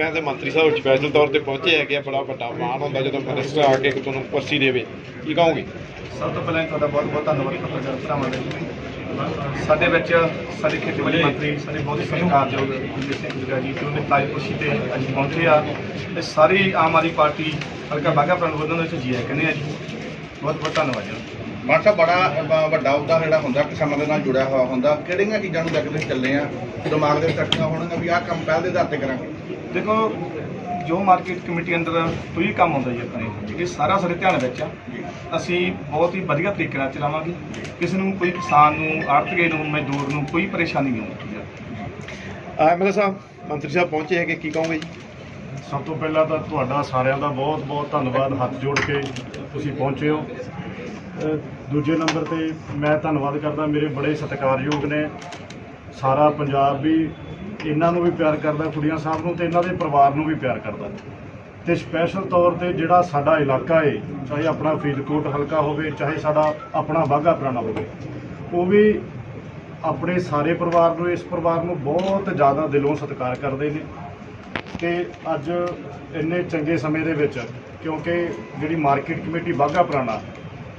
ਹੈ ਕਹਿੰਦੇ ਮੰਤਰੀ ਸਾਹਿਬ ਸਪੈਸ਼ਲ ਤੌਰ ਤੇ ਪਹੁੰਚੇ ਹੈਗੇ ਆ ਬੜਾ ਵੱਡਾ ਮਾਣ ਹੁੰਦਾ ਜਦੋਂ ਮਿਨਿਸਟਰ ਆ ਕੇ ਤੁਹਾਨੂੰ ਕੁਰਸੀ ਦੇਵੇ। ਕੀ ਕਹੋਗੇ? ਸਭ ਤੋਂ ਪਹਿਲਾਂ ਤੁਹਾਡਾ ਬਹੁਤ ਬਹੁਤ ਧੰਨਵਾਦ ਪੱਤਰਕਾਰ ਭਰਾਵਾਂ ਦਾ ਸਾਡੇ ਵਿੱਚ ਸਾਡੇ ਖੇਤੀਬਾੜੀ ਮੰਤਰੀ ਸਾਡੇ ਬਹੁਤ ਹੀ ਸਤਿਕਾਰਯੋਗ ਜੀ ਸਿੰਘ ਜੁਗਾ ਜੀ ਤੇ ਉਹਨੇ ਤਾਜ ਖੁਸ਼ੀ ਤੇ ਅੱਜ ਪਹੁੰਚੇ ਆ। ਤੇ ਸਾਰੀ ਆਮ ਆਦਮੀ ਪਾਰਟੀ ਹਲਕਾ ਬਾਗਾ ਪ੍ਰਣ ਵਧਣ ਦੇ ਵਿੱਚ ਜੀ ਆਇਆਂ ਕਹਿੰਦੇ ਆ ਜੀ ਬਹੁਤ ਬਹੁਤ ਧੰਨਵਾਦ ਜੀ। ਮਾਨ ਸਾਹਿਬ ਬੜਾ ਵੱਡਾ ਉਹਦਾ ਜਿਹੜਾ ਹੁੰਦਾ ਕਿਸਾਨਾਂ ਦੇ ਨਾਲ ਜੁੜਿਆ ਹੋਇਆ ਹੁੰਦਾ। ਕਿਹੜੀਆਂ ਚੀਜ਼ਾਂ ਨੂੰ ਲੈ ਕੇ ਚੱਲੇ ਆ? ਦਿਮਾਗ ਦੇ ਵਿੱਚ ਰੱਖੀਆਂ ਹੋਣਗੀਆਂ ਵੀ ਆਹ ਕੰਮ ਪਹਿਲ ਦੇ ਆਧਾਰ ਤੇ ਕਰਾਂਗੇ। ਦੇਖੋ ਜੋ ਮਾਰਕੀਟ ਕਮੇਟੀ ਅੰਦਰ ਕੋਈ ਕੰਮ ਹੁੰਦਾ ਜੀ ਆਪਣੇ ਇਹ ਸਾਰਾ ਸਾਡੇ ਧਿਆਨ ਵਿੱਚ ਆ। ਅਸੀਂ ਬਹੁਤ ਹੀ ਵਧੀਆ ਤਰੀਕੇ ਨਾਲ ਚਲਾਵਾਂਗੇ। ਕਿਸੇ ਨੂੰ ਕੋਈ ਕਿਸਾਨ ਨੂੰ ਆੜਤੀਏ ਨੂੰ ਮਜ਼ਦੂਰ ਨੂੰ ਕੋਈ ਪਰੇਸ਼ਾਨੀ ਨਹੀਂ ਹੋਊਗੀ ਐਮਐਲਏ ਸਾਹਿਬ ਮੰਤਰੀ ਸਾਹਿਬ ਪਹੁੰਚੇ ਹੈਗੇ ਕੀ ਕਹੋਗੇ ਜੀ? ਸਭ ਤੋਂ ਪਹਿਲਾਂ ਤਾਂ ਤੁਹਾਡਾ ਸਾਰਿਆਂ ਦਾ ਬਹੁਤ ਬਹੁਤ ਧੰਨਵਾਦ ਹੱਥ ਜੋੜ ਕੇ ਤੁਸੀਂ ਪਹੁੰਚੇ ਹੋ। ਦੂਜੇ ਨੰਬਰ ਤੇ ਮੈਂ ਧੰਨਵਾਦ ਕਰਦਾ। ਮੇਰੇ ਬੜੇ ਸਤਿਕਾਰਯੋਗ ਨੇ। ਸਾਰਾ ਪੰਜਾਬ ਵੀ ਇਹਨਾਂ ਨੂੰ ਵੀ ਪਿਆਰ ਕਰਦਾ ਕੁੜੀਆਂ ਸਾਹਿਬ ਨੂੰ ਤੇ ਇਹਨਾਂ ਦੇ ਪਰਿਵਾਰ ਨੂੰ ਵੀ ਪਿਆਰ ਕਰਦਾ। ਤੇ ਸਪੈਸ਼ਲ ਤੌਰ ਤੇ ਜਿਹੜਾ ਸਾਡਾ ਇਲਾਕਾ ਏ, ਚਾਹੇ ਆਪਣਾ ਫਰੀਦਕੋਟ ਹਲਕਾ ਹੋਵੇ, ਚਾਹੇ ਸਾਡਾ ਆਪਣਾ ਬਾਘਾ ਪੁਰਾਣਾ ਹੋਵੇ, ਉਹ ਵੀ ਆਪਣੇ ਸਾਰੇ ਪਰਿਵਾਰ ਨੂੰ, ਇਸ ਪਰਿਵਾਰ ਨੂੰ ਬਹੁਤ ਜ਼ਿਆਦਾ ਦਿਲੋਂ ਸਤਿਕਾਰ ਕਰਦੇ ਨੇ। ਕਿ ਅੱਜ ਇੰਨੇ ਚੰਗੇ ਸਮੇਂ ਦੇ ਵਿੱਚ, ਕਿਉਂਕਿ ਜਿਹੜੀ ਮਾਰਕੀਟ ਕਮੇਟੀ ਬਾਘਾ ਪੁਰਾਣਾ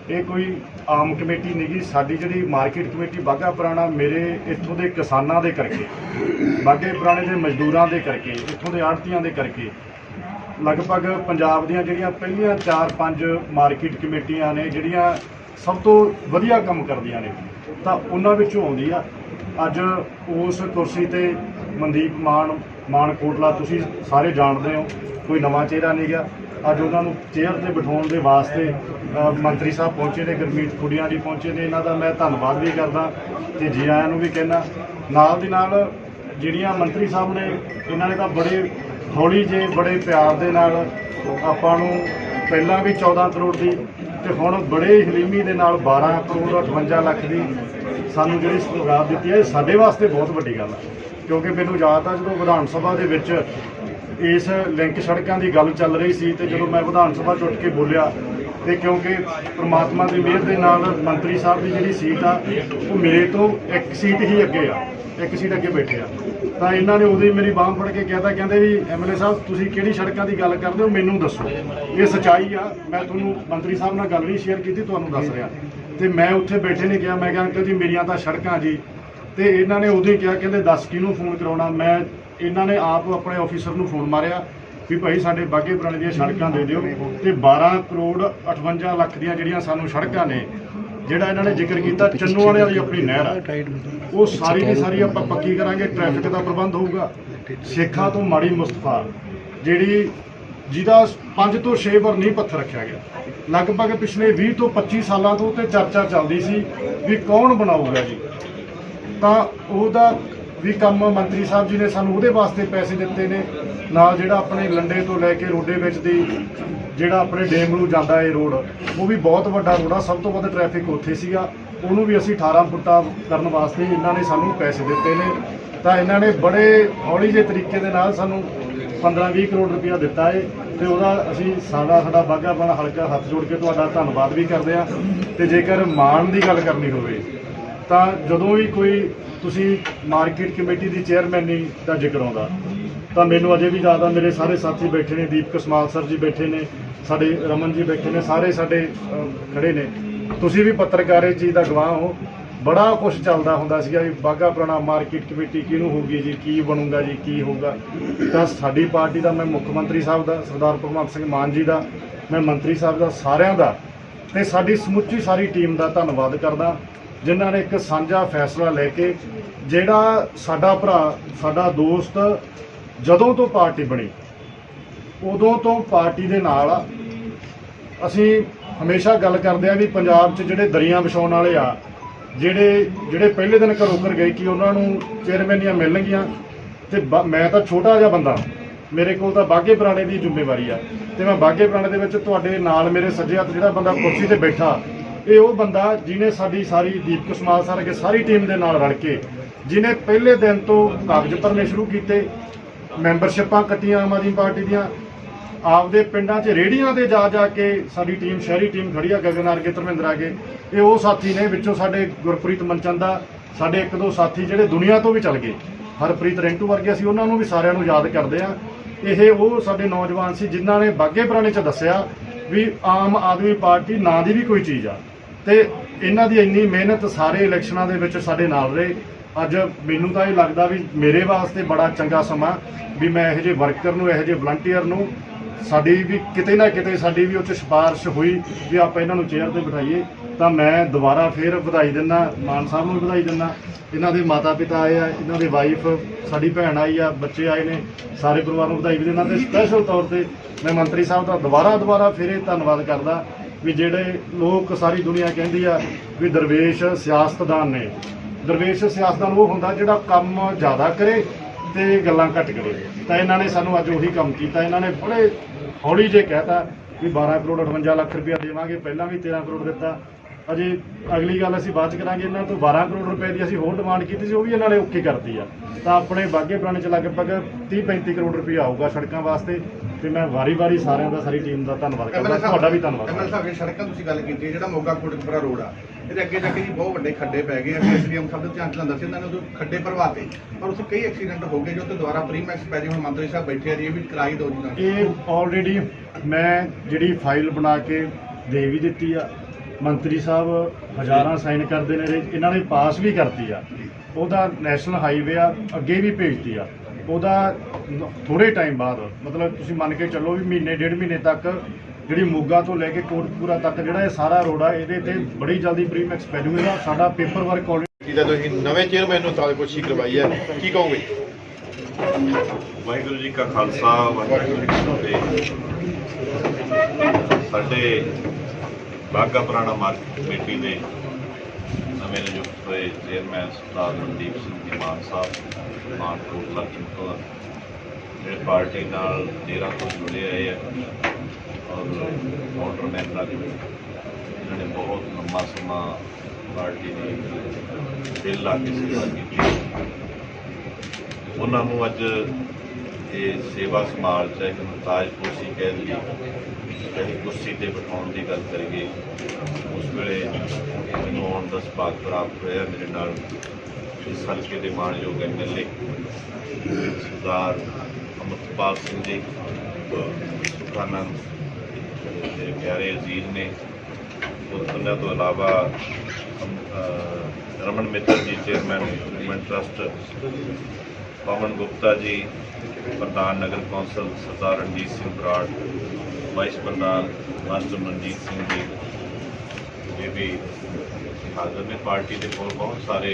ਇਹ ਕੋਈ ਆਮ ਕਮੇਟੀ ਨਹੀਂ ਗੀ ਸਾਡੀ ਜਿਹੜੀ ਮਾਰਕੀਟ ਕਮੇਟੀ ਬਾਘਾ ਪੁਰਾਣਾ, ਮੇਰੇ ਇੱਥੋਂ ਦੇ ਕਿਸਾਨਾਂ ਦੇ ਕਰਕੇ ਬਾਘੇ ਪੁਰਾਣੇ ਦੇ ਮਜ਼ਦੂਰਾਂ ਦੇ ਕਰਕੇ, ਇੱਥੋਂ ਦੇ ਆੜਤੀਆਂ ਦੇ ਕਰਕੇ, ਲਗਭਗ ਪੰਜਾਬ ਦੀਆਂ ਜਿਹੜੀਆਂ ਪਹਿਲੀਆਂ 4-5 ਮਾਰਕੀਟ ਕਮੇਟੀਆਂ ਨੇ, ਜਿਹੜੀਆਂ ਸਭ ਤੋਂ ਵਧੀਆ ਕੰਮ ਕਰਦੀਆਂ ਨੇ, ਤਾਂ ਉਹਨਾਂ ਵਿੱਚੋਂ ਆਉਂਦੀ ਆ। ਅੱਜ ਉਸ ਕੁਰਸੀ ਤੇ ਮਨਦੀਪ ਮਾਨ, ਮਾਨਕੋਟਲਾ, ਤੁਸੀਂ ਸਾਰੇ ਜਾਣਦੇ ਹੋ, ਕੋਈ ਨਵਾਂ ਚਿਹਰਾ ਨਹੀਂ ਗਿਆ ਅੱਜ ਉਹਨਾਂ ਨੂੰ ਚੇਅਰ ਤੇ ਬਿਠਾਉਣ ਦੇ ਵਾਸਤੇ ਮੰਤਰੀ ਸਾਹਿਬ ਪਹੁੰਚੇ ਨੇ, ਗੁਰਮੀਤ ਖੁੱਡੀਆਂ ਜੀ ਪਹੁੰਚੇ ਨੇ। ਇਹਨਾਂ ਦਾ ਮੈਂ ਧੰਨਵਾਦ ਵੀ ਕਰਦਾ ਤੇ ਜੀ ਆਇਆਂ ਨੂੰ ਵੀ ਕਹਿਣਾ ਨਾਲ ਦੀ ਨਾਲ ਜਿਹੜੀਆਂ ਮੰਤਰੀ ਸਾਹਿਬ ਨੇ, ਇਹਨਾਂ ਨੇ ਤਾਂ ਬੜੇ ਹੌਲੀ ਜੇ, ਬੜੇ ਪਿਆਰ ਦੇ ਨਾਲ ਆਪਾਂ ਨੂੰ ਪਹਿਲਾਂ ਵੀ 14 ਕਰੋੜ ਦੀ ਤੇ ਹੁਣ ਬੜੇ ਹਲੀਮੀ ਦੇ ਨਾਲ 12 ਕਰੋੜ 58 ਲੱਖ ਦੀ ਸਾਨੂੰ ਜਿਹੜੀ ਸੌਗਾਤ ਦਿੱਤੀ ਹੈ, ਇਹ ਸਾਡੇ ਵਾਸਤੇ ਬਹੁਤ ਵੱਡੀ ਗੱਲ ਹੈ ਕਿਉਂਕਿ ਮੈਨੂੰ ਯਾਦ ਆ ਜਦੋਂ ਵਿਧਾਨ ਸਭਾ ਦੇ ਵਿੱਚ ਇਸ ਲਿੰਕ ਸੜਕਾਂ ਦੀ ਗੱਲ ਚੱਲ ਰਹੀ ਸੀ ਤੇ ਜਦੋਂ ਮੈਂ ਵਿਧਾਨ ਸਭਾ 'ਚ ਉੱਠ ਕੇ ਬੋਲਿਆ ਤੇ ਕਿਉਂਕਿ ਪ੍ਰਮਾਤਮਾ ਦੀ ਮਿਹਰ ਦੇ ਨਾਲ ਮੰਤਰੀ ਸਾਹਿਬ ਦੀ ਜਿਹੜੀ ਸੀਟ ਆ, ਉਹ ਮੇਰੇ ਤੋਂ ਇੱਕ ਸੀਟ ਹੀ ਅੱਗੇ ਆ, ਇੱਕ ਸੀਟ ਅੱਗੇ ਬੈਠੇ ਆ। ਤਾਂ ਇਹਨਾਂ ਨੇ ਉਦੋਂ ਹੀ ਮੇਰੀ ਬਾਂਹ ਫੜ ਕੇ ਕਹਿਤਾ, ਕਹਿੰਦੇ ਵੀ ਐਮਐਲਏ ਸਾਹਿਬ, ਤੁਸੀਂ ਕਿਹੜੀ ਸੜਕਾਂ ਦੀ ਗੱਲ ਕਰਦੇ ਹੋ? ਮੈਨੂੰ ਦੱਸੋ। ਇਹ ਸਚਾਈ ਆ, ਮੈਂ ਤੁਹਾਨੂੰ ਮੰਤਰੀ ਸਾਹਿਬ ਨਾਲ ਗੱਲ ਨਹੀਂ ਸ਼ੇਅਰ ਕੀਤੀ, ਤੁਹਾਨੂੰ ਦੱਸ ਰਿਹਾ। ਤੇ ਮੈਂ ਉੱਥੇ ਬੈਠੇ ਨੇ ਕਿਹਾ, ਮੈਂ ਕਿਹਾ, ਅੰਕਲ ਜੀ, ਮੇਰੀਆਂ ਤਾਂ ਸੜਕਾਂ ਜੀ। ਤੇ ਇਹਨਾਂ ਨੇ ਉਦੋਂ ਹੀ ਕਿਹਾ, ਕਹਿੰਦੇ, ਦੱਸ ਕਿਹਨੂੰ ਫੋਨ ਕਰਾਉਣਾ? ਮੈਂ ਇਹਨਾਂ ਨੇ ਆਪ ਆਪਣੇ ਆਫੀਸਰ ਨੂੰ ਫੋਨ ਮਾਰਿਆ ਵੀ ਭਾਈ ਸਾਡੇ ਬਾਗੇ ਪੁਰਾਣੇ ਦੀਆਂ ਸੜਕਾਂ ਦੇ ਦਿਓ ਤੇ 12 ਕਰੋੜ 58 ਲੱਖ ਦੀਆਂ ਜਿਹੜੀਆਂ ਸਾਨੂੰ ਸੜਕਾਂ ਨੇ, ਜਿਹੜਾ ਇਹਨਾਂ ਨੇ ਜ਼ਿਕਰ ਕੀਤਾ ਚੰਨੂ ਵਾਲੇ ਵਾਲੀ ਆਪਣੀ ਨਹਿਰ ਆ। ਉਹ ਸਾਰੀ ਦੀ ਸਾਰੀ ਆਪਾਂ ਪੱਕੀ ਕਰਾਂਗੇ ਟ੍ਰੈਫਿਕ ਦਾ ਪ੍ਰਬੰਧ ਹੋਊਗਾ। ਸੇਖਾ ਤੋਂ ਮਾੜੀ ਮੁਸਤਫਾ, ਜਿਹੜੀ ਜਿਹਦਾ 5 ਤੋਂ 6 ਵਾਰ ਨਹੀਂ ਪੱਥਰ ਰੱਖਿਆ ਗਿਆ। ਲਗਭਗ ਪਿਛਲੇ 20 ਤੋਂ 25 ਸਾਲਾਂ ਤੋਂ ਤੇ ਚਰਚਾ ਚੱਲਦੀ ਸੀ ਵੀ ਕੌਣ ਬਣਾਊਗਾ ਜੀ? ਤਾਂ ਉਹਦਾ ਵੀ ਕੰਮ ਮੰਤਰੀ ਸਾਹਿਬ ਜੀ ਨੇ ਸਾਨੂੰ ਉਹਦੇ ਵਾਸਤੇ ਪੈਸੇ ਦਿੱਤੇ ਨੇ। ਨਾਲ ਜਿਹੜਾ ਆਪਣੇ ਲੰਡੇ ਤੋਂ ਲੈ ਕੇ ਰੋਡੇ ਵਿੱਚ ਦੀ ਜਿਹੜਾ ਆਪਣੇ ਡੇਮ ਨੂੰ ਜਾਂਦਾ ਇਹ ਰੋਡ, ਉਹ ਵੀ ਬਹੁਤ ਵੱਡਾ ਰੋਡ ਆ। ਸਭ ਤੋਂ ਵੱਧ ਟ੍ਰੈਫਿਕ ਉੱਥੇ ਸੀਗਾ। ਉਹਨੂੰ ਵੀ ਅਸੀਂ 18 ਫੁੱਟਾ ਕਰਨ ਵਾਸਤੇ ਇਹਨਾਂ ਨੇ ਸਾਨੂੰ ਪੈਸੇ ਦਿੱਤੇ ਨੇ। ਤਾਂ ਇਹਨਾਂ ਨੇ ਬੜੇ ਹੌਲੀ ਜਿਹੇ ਤਰੀਕੇ ਦੇ ਨਾਲ ਸਾਨੂੰ 15-20 ਕਰੋੜ ਰੁਪਇਆ ਦਿੱਤਾ ਏ ਤੇ ਉਹਦਾ ਅਸੀਂ ਸਾਡਾ ਸਾਡਾ ਬਾਗਾ ਬਣਾ ਹਲਕਾ ਹੱਥ ਜੋੜ ਕੇ ਤੁਹਾਡਾ ਧੰਨਵਾਦ ਵੀ ਕਰਦੇ ਆ ਤੇ ਜੇਕਰ ਮਾਣ ਦੀ ਗੱਲ ਕਰਨੀ ਹੋਵੇ ਤਾਂ ਜਦੋਂ ਵੀ ਕੋਈ ਤੁਸੀਂ ਮਾਰਕੀਟ ਕਮੇਟੀ ਦੀ ਚੇਅਰਮੈਨੀ ਦਾ ਜ਼ਿਕਰ ਆਉਂਦਾ ਤਾਂ ਮੈਨੂੰ ਅਜੇ ਵੀ ਜ਼ਿਆਦਾ ਮੇਰੇ ਸਾਰੇ ਸਾਥੀ ਬੈਠੇ ਨੇ ਦੀਪ ਕਸਮਾਲ ਸਰ ਜੀ ਬੈਠੇ ਨੇ ਸਾਡੇ ਰਮਨ ਜੀ ਬੈਠੇ ਨੇ ਸਾਰੇ ਸਾਡੇ ਅਹ, ਖੜੇ ਨੇ। ਤੁਸੀਂ ਵੀ ਪੱਤਰਕਾਰੇ ਜੀ ਦਾ ਗਵਾਹ ਹੋ। ਬੜਾ ਕੁਝ ਚੱਲਦਾ ਹੁੰਦਾ ਸੀਗਾ ਵੀ ਬਾਗਾ ਪੁਰਾਣਾ ਮਾਰਕੀਟ ਕਮੇਟੀ ਕਿਹਨੂੰ ਹੋਊਗੀ ਜੀ ਕੀ ਬਣੂਗਾ ਜੀ ਕੀ ਹੋਊਗਾ। ਤਾਂ ਸਾਡੀ ਪਾਰਟੀ ਦਾ ਮੈਂ ਮੁੱਖ ਮੰਤਰੀ ਸਾਹਿਬ ਦਾ ਸਰਦਾਰ ਭਗਵੰਤ ਸਿੰਘ ਮਾਨ ਜੀ ਦਾ ਮੈਂ ਮੰਤਰੀ ਸਾਹਿਬ ਦਾ ਸਾਰਿਆਂ ਦਾ। ਤੇ ਸਾਡੀ ਸਮੁੱਚੀ ਸਾਰੀ ਟੀਮ ਦਾ ਧੰਨਵਾਦ ਕਰਦਾ। ਜਿਨ੍ਹਾਂ ਨੇ ਇੱਕ ਸਾਂਝਾ ਫੈਸਲਾ ਲੈ ਕੇ ਜਿਹੜਾ ਸਾਡਾ ਭਰਾ, ਸਾਡਾ ਦੋਸਤ ਜਦੋਂ ਤੋਂ ਪਾਰਟੀ ਬਣੀ, ਉਦੋਂ ਤੋਂ ਪਾਰਟੀ ਦੇ ਨਾਲ ਅਸੀਂ ਹਮੇਸ਼ਾ ਗੱਲ ਕਰਦੇ ਆ ਵੀ ਪੰਜਾਬ 'ਚ ਜਿਹੜੇ ਦਰੀਆਂ ਵਿਛਾਉਣ ਵਾਲੇ ਆ, ਜਿਹੜੇ ਜਿਹੜੇ ਪਹਿਲੇ ਦਿਨ ਘਰੋਂ ਘਰ ਗਏ ਕਿ ਉਹਨਾਂ ਨੂੰ ਚੇਅਰਮੈਨੀਆਂ ਮਿਲਣਗੀਆਂ, ਤੇ ਬ- ਮੈਂ ਤਾਂ ਛੋਟਾ ਜਿਹਾ ਬੰਦਾ ਮੇਰੇ ਕੋਲ ਤਾਂ ਬਾਗੇ ਪੁਰਾਣੇ ਦੀ ਜ਼ਿੰਮੇਵਾਰੀ ਆ। ਤੇ ਮੈਂ ਬਾਗੇ ਪੁਰਾਣੇ ਦੇ ਵਿੱਚ ਤੁਹਾਡੇ ਨਾਲ ਮੇਰੇ ਸੱਜੇ ਹੱਥ ਜਿਹੜਾ ਬੰਦਾ ਕੁਰਸੀ ਤੇ ਬੈਠਾ ਇਹ ਉਹ ਬੰਦਾ ਜਿਹਨੇ ਸਾਡੀ ਸਾਰੀ ਦੀਪ ਸਮਾਲ ਸਰ ਕੇ ਸਾਰੀ ਟੀਮ ਦੇ ਨਾਲ ਰਲ ਕੇ, ਜਿਹਨੇ ਪਹਿਲੇ ਦਿਨ ਤੋਂ ਕਾਗਜ਼ ਭਰਨੇ ਸ਼ੁਰੂ ਕੀਤੇ, ਮੈਂਬਰਸ਼ਿਪਾਂ ਕੱਟੀਆਂ ਆਮ ਆਦਮੀ ਪਾਰਟੀ ਦੀਆਂ, ਆਪਦੇ ਪਿੰਡਾਂ 'ਚ ਰੇੜੀਆਂ ਤੇ ਜਾ ਜਾ ਕੇ ਸਾਡੀ ਟੀਮ, ਸ਼ਹਿਰੀ ਟੀਮ ਖੜੀ ਆ ਗਗਨ ਆਰਗੇ ਧਰਮਿੰਦਰ ਆਗੇ ਇਹ ਉਹ ਸਾਥੀ ਨੇ ਵਿੱਚੋਂ ਸਾਡੇ ਗੁਰਪ੍ਰੀਤ ਮਨਚੰਦਾ, ਸਾਡੇ ਇੱਕ ਦੋ ਸਾਥੀ ਜਿਹੜੇ ਦੁਨੀਆ ਤੋਂ ਵੀ ਚੱਲ ਗਏ। ਹਰਪ੍ਰੀਤ ਰੈਂਟੂ ਵਰਗੇ ਅਸੀਂ ਉਹਨਾਂ ਨੂੰ ਵੀ ਸਾਰਿਆਂ ਨੂੰ ਯਾਦ ਕਰਦੇ ਆ। ਇਹ ਉਹ ਸਾਡੇ ਨੌਜਵਾਨ ਸੀ ਜਿਨ੍ਹਾਂ ਨੇ ਬਾਗੇ ਪੁਰਾਣੇ ਚ ਦੱਸਿਆ ਵੀ ਆਮ ਆਦਮੀ ਪਾਰਟੀ ਨਾਂ ਦੀ ਵੀ ਕੋਈ ਚੀਜ਼ ਆ। ਤੇ ਇਹਨਾਂ ਦੀ ਇੰਨੀ ਮਿਹਨਤ ਸਾਰੇ ਇਲੈਕਸ਼ਨਾਂ ਦੇ ਵਿੱਚ ਸਾਡੇ ਨਾਲ ਰਹੇ। ਅੱਜ ਮੈਨੂੰ ਤਾਂ ਇਹ ਲੱਗਦਾ ਵੀ ਮੇਰੇ ਵਾਸਤੇ ਬੜਾ ਚੰਗਾ ਸਮਾਂ, ਵੀ ਮੈਂ ਇਹੋ ਜਿਹੇ ਵਰਕਰ ਨੂੰ, ਇਹੋ ਜਿਹੇ ਵਲੰਟੀਅਰ ਨੂੰ ਸਾਡੀ ਵੀ ਕਿਤੇ ਨਾ ਕਿਤੇ ਸਾਡੀ ਵੀ ਉਹ 'ਚ ਸਿਫਾਰਿਸ਼ ਹੋਈ ਵੀ ਆਪਾਂ ਇਹਨਾਂ ਨੂੰ ਚੇਅਰ ਤੇ ਬਿਠਾਈਏ। ਤਾਂ ਮੈਂ ਦੁਬਾਰਾ ਫੇਰ ਵਧਾਈ ਦਿੰਦਾ, ਮਾਨ ਸਾਹਿਬ ਨੂੰ ਵੀ ਵਧਾਈ ਦਿੰਦਾ। ਇਹਨਾਂ ਦੇ ਮਾਤਾ ਪਿਤਾ ਆਏ ਆ, ਇਹਨਾਂ ਦੇ ਵਾਈਫ ਸਾਡੀ ਭੈਣ ਆਈ ਆ, ਬੱਚੇ ਆਏ ਨੇ, ਸਾਰੇ ਪਰਿਵਾਰ ਨੂੰ ਵਧਾਈ ਵੀ ਦਿੰਦਾ ਤੇ ਸਪੈਸ਼ਲ ਤੌਰ ਤੇ ਮੈਂ ਮੰਤਰੀ ਸਾਹਿਬ ਦਾ ਦੁਬਾਰਾ ਦੁਬਾਰਾ ਫਿਰ ਇਹ ਧੰਨਵਾਦ ਕਰਦਾ ਵੀ ਜਿਹੜੇ ਲੋਕ ਸਾਰੀ ਦੁਨੀਆ ਕਹਿੰਦੀ ਆ ਵੀ ਦਰਵੇਸ਼ ਸਿਆਸਤਦਾਨ ਨੇ। ਦਰਵੇਸ਼ ਸਿਆਸਤਦਾਨ ਉਹ ਹੁੰਦਾ ਜਿਹੜਾ ਕੰਮ ਜ਼ਿਆਦਾ ਕਰੇ ਤੇ ਗੱਲਾਂ ਘੱਟ ਕਰੇ। ਤਾਂ ਇਹਨਾਂ ਨੇ ਸਾਨੂੰ ਅੱਜ ਉਹੀ ਕੰਮ ਕੀਤਾ। ਇਹਨਾਂ ਨੇ ਬੜੇ ਹੌਲੀ ਜੇ ਕਹਿਤਾ ਵੀ 12 ਕਰੋੜ 58 ਲੱਖ ਰੁਪਇਆ ਦੇਵਾਂਗੇ, ਪਹਿਲਾਂ ਵੀ 13 ਕਰੋੜ ਦਿੱਤਾ। ਅਜੇ ਅਗਲੀ ਗੱਲ ਅਸੀਂ ਬਾਅਦ ਚ ਕਰਾਂਗੇ, ਇਹਨਾਂ ਤੋਂ 12 ਕਰੋੜ ਰੁਪਏ ਦੀ ਅਸੀਂ ਹੋਰ ਡਿਮਾਂਡ ਕੀਤੀ ਸੀ, ਉਹ ਵੀ ਇਹਨਾਂ ਨੇ ਓਕੇ ਕਰਤੀ ਆ। ਤਾਂ ਆਪਣੇ ਬਾਗੇ ਪੁਰਾਣੇ ਚ ਲਗਭਗ 30 35 ਕਰੋੜ ਰੁਪਇਆ ਆਊਗਾ ਸੜਕਾਂ ਵਾਸਤੇ। ਤੇ ਮੈਂ ਵਾਰੀ-ਵਾਰੀ ਸਾਰਿਆਂ ਦਾ ਸਾਰੀ ਟੀਮ ਦਾ ਧੰਨਵਾਦ ਕਰਦਾ। ਤੁਹਾਡਾ ਵੀ ਧੰਨਵਾਦ। ਐਮਐਲ ਸਾਹਿਬ ਇਹ ਸੜਕਾਂ ਤੁਸੀਂ ਗੱਲ ਕੀਤੀ ਹੈ ਜਿਹੜਾ ਮੋਗਾ ਕੋਟਕਪੁਰਾ ਰੋਡ ਆ ਇਹਦੇ ਅੱਗੇ ਜਾ ਕੇ ਜੀ ਬਹੁਤ ਵੱਡੇ ਖੱਡੇ ਪੈ ਗਏ ਆ ਐਸਡੀਐਮ ਸਾਹਿਬ ਦੇ ਧਿਆਨ ਚ ਲੰਦਾ ਸੀ ਇਹਨਾਂ ਨੇ ਉਦੋਂ ਖੱਡੇ ਭਰਵਾਤੇ ਪਰ ਉੱਥੇ ਕਈ ਐਕਸੀਡੈਂਟ ਹੋ ਗਏ ਜੋ ਤੇ ਦੁਬਾਰਾ ਪ੍ਰੀਮੈਕਸ ਪੈ ਜੀ ਹੁਣ ਮੰਤਰੀ ਸਾਹਿਬ ਬੈਠੇ ਆ ਜੀ ਇਹ ਵੀ ਕਰਾਈ ਦੋ ਜੀ ਨਾਲ ਇਹ ਆਲਰੇਡੀ ਮੈਂ ਜਿਹੜੀ ਫਾਈਲ ਬਣਾ ਕੇ ਦੇ ਵੀ ਦਿੱਤੀ ਆ। ਮੰਤਰੀ ਸਾਹਿਬ ਹਜ਼ਾਰਾਂ ਸਾਈਨ ਕਰਦੇ ਨੇ ਇਹਦੇ 'ਚ। ਇਹਨਾਂ ਨੇ ਪਾਸ ਵੀ ਕਰਤੀ ਆ। ਉਹਦਾ ਨੈਸ਼ਨਲ ਹਾਈਵੇ ਆ ਅੱਗੇ ਵੀ ਭੇਜਤੀ ਆ। ਉਹਦਾ ਥੋੜੇ ਟਾਈਮ ਬਾਅਦ ਮਤਲਬ ਤੁਸੀਂ ਮੰਨ ਕੇ ਚੱਲੋ ਵੀ ਮਹੀਨੇ ਡੇਢ ਮਹੀਨੇ ਤੱਕ ਜਿਹੜੀ ਮੋਗਾ ਤੋਂ ਲੈ ਕੇ ਕੋਟਪੂਰਾ ਤੱਕ ਜਿਹੜਾ ਇਹ ਸਾਰਾ ਰੋਡ ਆ ਇਹਦੇ ਤੇ ਬੜੀ ਜਲਦੀ ਪ੍ਰੀਮੈਕਸ ਪੈ ਜੂਗਾ ਸਾਡਾ ਪੇਪਰ ਵਰਕ ਆਲਰੇਡੀ ਜਿਹਦਾ ਤੁਸੀਂ ਨਵੇਂ ਚੇਅਰਮੈਨ ਨੂੰ ਤਾਲਪੋਸ਼ੀ ਕਰਵਾਈ ਹੈ ਕੀ ਕਹੋਗੇ? ਵਾਹਿਗੁਰੂ ਜੀ ਕਾ ਖਾਲਸਾ ਵਾਹਿਗੁਰੂ ਜੀ ਕੀ ਫਤਿਹ। ਸਾਡੇ ਬਾਗਾ ਪੁਰਾਣਾ ਮਾਰਕੀਟ ਕਮੇਟੀ ਦੇ ਨਵੇਂ ਨਿਯੁਕਤ ਹੋਏ ਚੇਅਰਮੈਨ ਸਰਦਾਰ ਮਨਦੀਪ ਸਿੰਘ ਜੀ ਮਾਨ ਸਾਹਿਬ, ਮਾਨ ਕੋਟਲਾ ਚਿੰਤੋਂ ਜਿਹੜੇ ਪਾਰਟੀ ਨਾਲ 13 ਤੋਂ ਜੁੜੇ ਆਏ ਆ ਔਰ ਆਰਡਰ ਮੈਨ ਦੇ, ਇਹਨਾਂ ਨੇ ਬਹੁਤ ਲੰਮਾ ਸਮਾਂ ਪਾਰਟੀ ਦੀ ਦਿਲ ਲਾ ਕੇ ਸੇਵਾ ਕੀਤੀ। ਉਹਨਾਂ ਨੂੰ ਅੱਜ ਇਹ ਸੇਵਾ ਸੰਭਾਲ ਚਾਹੇ ਮੁਤਾਜ ਪੋਸ਼ੀ ਕਹਿ ਲਈਏ ਚਾਹੇ ਕੁਰਸੀ ਤੇ ਬਿਠਾਉਣ ਦੀ ਗੱਲ ਕਰੀਏ, ਉਸ ਵੇਲੇ ਮੈਨੂੰ ਆਉਣ ਦਾ ਸੁਭਾਗ ਪ੍ਰਾਪਤ ਹੋਇਆ, ਮੇਰੇ ਨਾਲ ਇਸ ਹਲਕੇ ਦੇ ਮਾਣਯੋਗ ਐਮਐਲਏ ਸਰਦਾਰ ਅਮਰਪਾਲ ਸਿੰਘ ਜੀ, ਸੁਖਾਨੰਦ ਦੇ ਪਿਆਰੇ ਅਜ਼ੀਜ਼ ਨੇ। ਉਹਨਾਂ ਤੋਂ ਇਲਾਵਾ Raman Mittar ji chairman human trust Pawan Gupta ji, ਪ੍ਰਧਾਨ ਨਗਰ ਕੌਂਸਲ ਸਰਦਾਰ ਰਣਜੀਤ ਸਿੰਘ ਬਰਾੜ, ਵਾਈਸ ਪ੍ਰਧਾਨ ਮਾਸਟਰ ਮਨਜੀਤ ਸਿੰਘ ਜੀ, ਇਹ ਵੀ ਹਾਜ਼ਰ ਨੇ। ਪਾਰਟੀ ਦੇ ਕੋਲ ਬਹੁਤ ਸਾਰੇ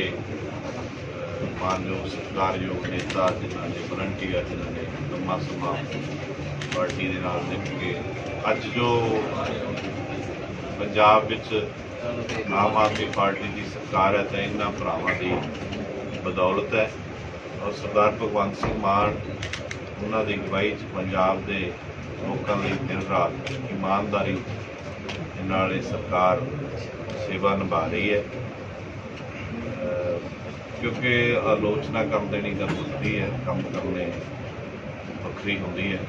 ਮਾਨਯੋਗ ਸਰਕਾਰਯੋਗ ਨੇਤਾ, ਜਿਨ੍ਹਾਂ ਨੇ ਵਲੰਟੀਅਰ, ਜਿਨ੍ਹਾਂ ਨੇ ਲੰਮਾ ਸਮਾਂ ਪਾਰਟੀ ਦੇ ਨਾਲ ਨਿਭ ਕੇ ਅੱਜ ਜੋ ਪੰਜਾਬ ਵਿੱਚ ਆਮ ਆਦਮੀ ਪਾਰਟੀ ਦੀ ਸਰਕਾਰ ਹੈ, ਤਾਂ ਇਹਨਾਂ ਭਰਾਵਾਂ ਦੀ ਬਦੌਲਤ ਹੈ। ਔਰ ਸਰਦਾਰ ਭਗਵੰਤ ਸਿੰਘ ਮਾਨ, ਉਹਨਾਂ ਦੀ ਅਗਵਾਈ 'ਚ ਪੰਜਾਬ ਦੇ ਲੋਕਾਂ ਲਈ ਦਿਨ ਰਾਤ ਇਮਾਨਦਾਰੀ ਨਾਲ ਇਹ ਸਰਕਾਰ ਸੇਵਾ ਨਿਭਾ ਰਹੀ ਹੈ। ਕਿਉਂਕਿ ਆਲੋਚਨਾ ਕਰਨ ਦੇਣੀ ਗੱਲ ਹੁੰਦੀ ਹੈ, ਕੰਮ ਕਰਨੇ ਵੱਖਰੀ ਹੁੰਦੀ ਹੈ।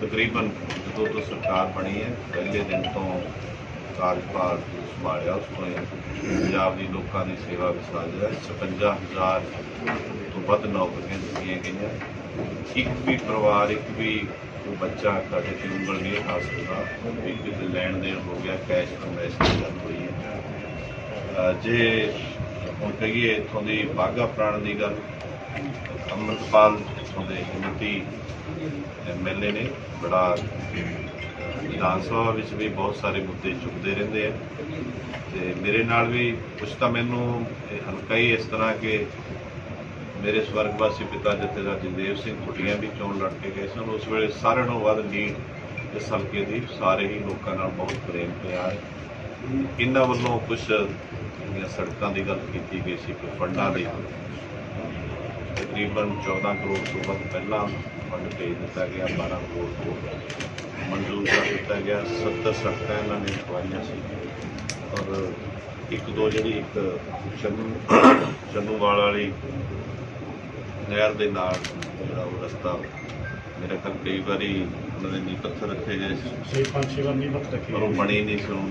ਤਕਰੀਬਨ ਜਦੋਂ ਤੋਂ ਸਰਕਾਰ ਬਣੀ ਹੈ, ਪਹਿਲੇ ਦਿਨ ਤੋਂ ਕਾਰਜਭਾਰ ਸੰਭਾਲਿਆ, ਉਸ ਤੋਂ ਹੀ ਪੰਜਾਬ ਦੀ ਲੋਕਾਂ ਦੀ ਸੇਵਾ ਵਿੱਚ ਹਾਜ਼ਰ ਹੈ 55000 ਤੋਂ ਵੱਧ ਨੌਕਰੀਆਂ ਦਿੱਤੀਆਂ ਗਈਆਂ। ਇੱਕ ਵੀ ਪਰਿਵਾਰ, ਇੱਕ ਵੀ ਕੋਈ ਬੱਚਾ ਸਾਡੇ ਤੇ ਉਂਗਲ ਨਹੀਂ ਖਾ ਸਕਦਾ। ਵੀ ਕਿਤੇ ਲੈਣ ਦੇਣ ਹੋ ਗਿਆ ਕੈਸ਼ ਕਮੈਸ਼ ਦੀ ਗੱਲ ਹੋਈ ਹੈ। ਜੇ ਹੁਣ ਕਹੀਏ ਇੱਥੋਂ ਦੀ ਬਾਗਾ ਪ੍ਰਾਣ ਦੀ ਗੱਲ, ਅੰਮ੍ਰਿਤਪਾਲ ਇੱਥੋਂ ਦੇ ਹਿੰਮਤੀ ਐਮਐਲਏ ਨੇ, ਬੜਾ ਵਿਧਾਨ ਸਭਾ ਵਿੱਚ ਵੀ ਬਹੁਤ ਸਾਰੇ ਮੁੱਦੇ ਚੁੱਕਦੇ ਰਹਿੰਦੇ ਆ। ਤੇ ਮੇਰੇ ਨਾਲ ਵੀ ਕੁਝ ਤਾਂ ਮੈਨੂੰ ਹਲਕਾ ਹੀ ਇਸ ਤਰ੍ਹਾਂ ਕਿ ਮੇਰੇ ਸਵਰਗਵਾਸੀ ਪਿਤਾ ਜਥੇਦਾਰ ਜਗਦੇਵ ਸਿੰਘ ਖੁੱਡੀਆਂ ਵੀ ਚੋਣ ਲੜ ਕੇ ਗਏ ਸਨ। ਉਸ ਵੇਲੇ ਸਾਰਿਆਂ ਨੂੰ ਵੱਧ ਲੀਡ ਇਸ ਹਲਕੇ ਦੀ ਸਾਰੇ ਹੀ ਲੋਕਾਂ ਨਾਲ ਬਹੁਤ ਪ੍ਰੇਮ ਪਿਆਰ। ਇਹਨਾਂ ਵੱਲੋਂ ਕੁਝ ਜਿਹੜੀਆਂ ਸੜਕਾਂ ਦੀ ਗੱਲ ਕੀਤੀ ਗਈ ਸੀ ਕਿ ਫੰਡਾਂ ਲਈ ਤਕਰੀਬਨ 14 ਕਰੋੜ ਤੋਂ ਵੱਧ ਪਹਿਲਾਂ ਫੰਡ ਭੇਜ ਦਿੱਤਾ ਗਿਆ 12 ਕਰੋੜ ਤੋਂ ਮਨਜ਼ੂਰ ਕਰ ਦਿੱਤਾ ਗਿਆ 70 ਸੜਕਾਂ ਇਹਨਾਂ ਨੇ ਖਵਾਈਆਂ ਸੀ। ਔਰ ਇੱਕ ਦੋ ਜਿਹੜੀ ਇੱਕ ਚੰਨੂ ਚੰਨੂਵਾਲ ਵਾਲੀ ਨਹਿਰ ਦੇ ਨਾਲ ਜਿਹੜਾ ਉਹ ਰਸਤਾ ਮੇਰੇ ਖਿਆਲ ਕਈ ਵਾਰੀ ਉਹਨਾਂ ਦੇ ਨੀਂਹ ਪੱਥਰ ਰੱਖੇ ਗਏ ਸੀ। ਛੇ ਪੰਜ ਛੇ ਵਾਰ ਨਹੀਂ ਬੱਤ ਰੱਖੀ ਪਰ ਉਹ ਬਣੀ ਨਹੀਂ ਸੀ ਹੁਣ।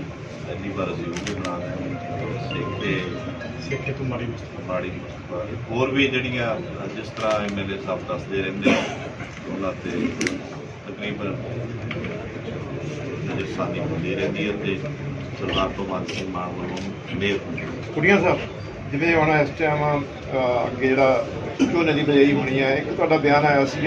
ਇੰਨੀ ਵਾਰ ਅਸੀਂ ਉਹ ਵੀ ਬਣਾ ਰਹੇ ਸਿੱਖ ਤੇ ਸਿੱਖੇ। ਤੋਂ ਮਾਰੀ ਮੁਸਤਫਾ ਮਾੜੀ ਹੋਰ ਵੀ ਜਿਹੜੀਆਂ ਜਿਸ ਤਰ੍ਹਾਂ ਐਮਐਲਏ ਸਾਹਿਬ ਦੱਸਦੇ ਰਹਿੰਦੇ ਉਹਨਾਂ ਤੇ ਤਕਰੀਬਨ ਜਿਹੜੀ ਸਾਡੀ ਹੁੰਦੀ ਰਹਿੰਦੀ ਹੈ ਤੇ ਸਰਦਾਰ ਭਗਵੰਤ ਸਿੰਘ ਮਾਨ ਵੱਲੋਂ ਮੇਅਰ ਕੁੜੀਆਂ ਸਾਹਿਬ ਜਿਵੇਂ ਹੁਣ ਇਸ ਟਾਈਮ ਅੱਗੇ ਜਿਹੜਾ ਝੋਨੇ ਦੀ ਬਜਾਈ ਹੋਣੀ ਹੈ ਇੱਕ ਤੁਹਾਡਾ ਬਿਆਨ ਆਇਆ ਸੀ